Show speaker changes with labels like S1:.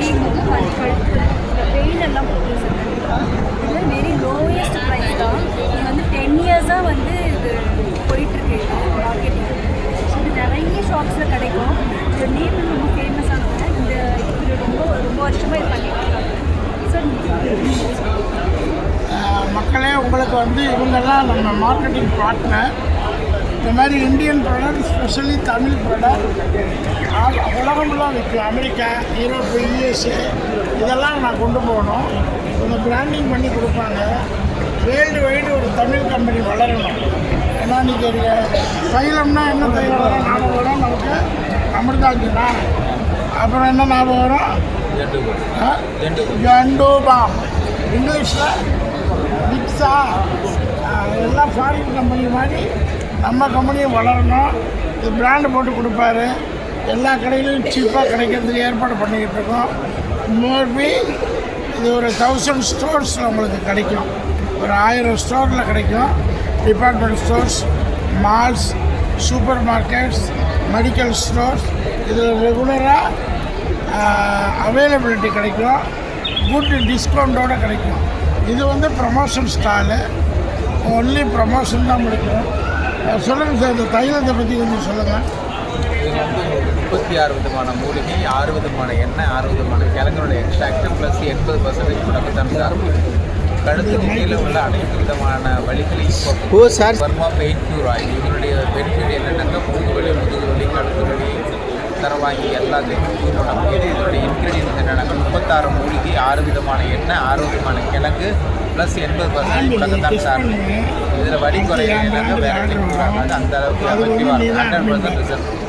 S1: நீங்கள் பெயின் எல்லாம் போகும் சார் இது வெரி லோயஸ்ட் ப்ரைஸ் தான் இது வந்து டென் இயர்ஸாக வந்து இது போயிட்டுருக்கு இது மார்க்கெட்டிங் இது நிறைய ஷாப்ஸில் கிடைக்கும் இது நேம் ரொம்ப ஃபேமஸானவங்க இந்த இது ரொம்ப ரொம்ப வருஷமாக இது பண்ணிட்டு இருக்காங்க சார்
S2: ஆஹ் மக்களே உங்களுக்கு வந்து இவங்கெல்லாம் நம்ம மார்க்கெட்டிங் பார்ட்னர் இந்த மாதிரி Indian product specially Tamil product உலகமெல்லாம் விற்கும். அமெரிக்கா யூரோப்பு யூஎஸ்ஏ இதெல்லாம் நான் கொண்டு போகணும். இவங்க பிராண்டிங் பண்ணி கொடுப்பாங்க. வேர்ல்டு வைடு ஒரு தமிழ் கம்பெனி வளரணும். ஏன்னா இன்றைக்கி தைலம்னா என்ன தைலம் வரும்? ஞாபகம் வரும் நமக்கு அமிர்தாஞ்சனா அப்புறம் என்ன ஞாபகம் வரும்? ஜண்டோபாம் இங்கிலீஷில் மிக்ஸா எல்லாம் ஃபாரின் கம்பெனி மாதிரி நம்ம கம்பெனியும் வளரணும். இது பிராண்டு போட்டு கொடுப்பாரு. எல்லா கடையிலையும் சீப்பாக கிடைக்கிறதுக்கு ஏற்பாடு பண்ணிக்கிட்டு இருக்கோம். மோர்பி இது ஒரு தௌசண்ட் ஸ்டோர்ஸில் உங்களுக்கு கிடைக்கும். ஒரு ஆயிரம் ஸ்டோரில் கிடைக்கும். Department stores malls supermarkets medical stores இதில் ரெகுலராக அவைலபிலிட்டி கிடைக்கும். குட் டிஸ்கவுண்ட்டோடு கிடைக்கும். இது வந்து ப்ரமோஷன் ஸ்டாலு ஒன்லி ப்ரமோஷன் தான் முடிக்கும். சொல்லுங்கள் சார் இந்த தைலத்தை பற்றி கொஞ்சம் சொல்லுங்கள்
S3: இதில் வந்து முப்பத்தி ஆறு விதமான மூலிகை ஆறு விதமான எண்ணெய் ஆறு விதமான கிழங்குடைய எக்ஸ்ட்ராக்ட் ப்ளஸ் எண்பது பர்சன்டேஜ் முடக்கத்தான் சார் கழுத்துக்கு கீழே உள்ள அனைத்து விதமான வலிகளையும்
S4: ஓ, sir.
S3: Varma pain cure oil இதனுடைய பெனிஃபிட் என்னென்னாக்கா தரவாங்கி எல்லாத்தையும் பண்ண முடியுது இதனுடைய இன்க்ரீடியன்ஸ் என்னென்னாக்கா முப்பத்தாறு மூலிகை ஆறு விதமான எண்ணெய் விதமான கிழங்கு ப்ளஸ் எண்பது பர்சன்டேஜ் முடக்கத்தான் சார் இதில் வலி குறைய என்னங்க வேற அந்த அளவுக்கு ஹண்ட்ரட் பர்சன்ட் ரிசல்ட்